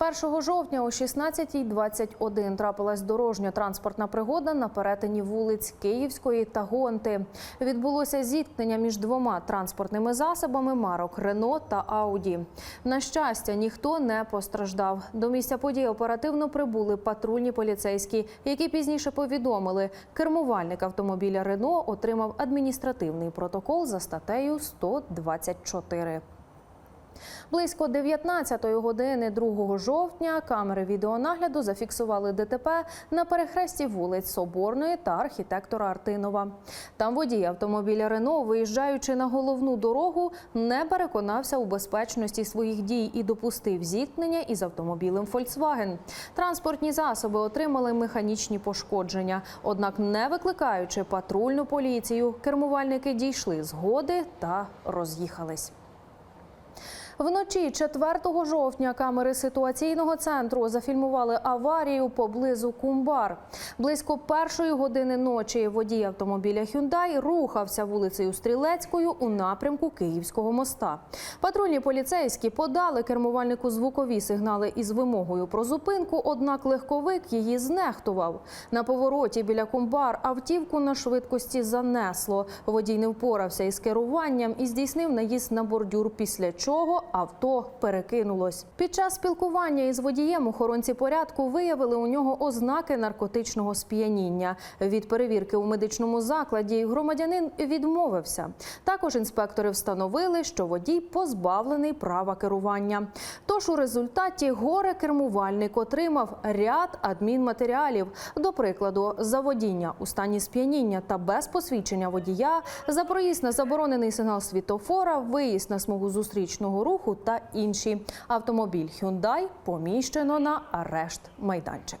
1 жовтня о 16.21 трапилась дорожньо-транспортна пригода на перетині вулиць Київської та Гонти. Відбулося зіткнення між двома транспортними засобами марок Рено та Ауді. На щастя, ніхто не постраждав. До місця події оперативно прибули патрульні поліцейські, які пізніше повідомили, кермувальник автомобіля Рено отримав адміністративний протокол за статтею 124. Близько 19-ї години 2 жовтня камери відеонагляду зафіксували ДТП на перехресті вулиць Соборної та архітектора Артинова. Там водій автомобіля Рено, виїжджаючи на головну дорогу, не переконався у безпечності своїх дій і допустив зіткнення із автомобілем Volkswagen. Транспортні засоби отримали механічні пошкодження. Однак, не викликаючи патрульну поліцію, кермувальники дійшли згоди та роз'їхались. Вночі 4 жовтня камери ситуаційного центру зафільмували аварію поблизу Кумбар. Близько першої години ночі водій автомобіля Hyundai рухався вулицею Стрілецькою у напрямку Київського моста. Патрульні поліцейські подали кермувальнику звукові сигнали із вимогою про зупинку, однак легковик її знехтував. На повороті біля Кумбар автівку на швидкості занесло. Водій не впорався із керуванням і здійснив наїзд на бордюр, після чого авто перекинулось. Під час спілкування із водієм охоронці порядку виявили у нього ознаки наркотичного сп'яніння. Від перевірки у медичному закладі громадянин відмовився. Також інспектори встановили, що водій позбавлений права керування. Тож у результаті горе кермувальник отримав ряд адмінматеріалів. До прикладу, за водіння у стані сп'яніння та без посвідчення водія, за проїзд на заборонений сигнал світофора, виїзд на смугу зустрічного руху та інші. Автомобіль Hyundai поміщено на арешт майданчик.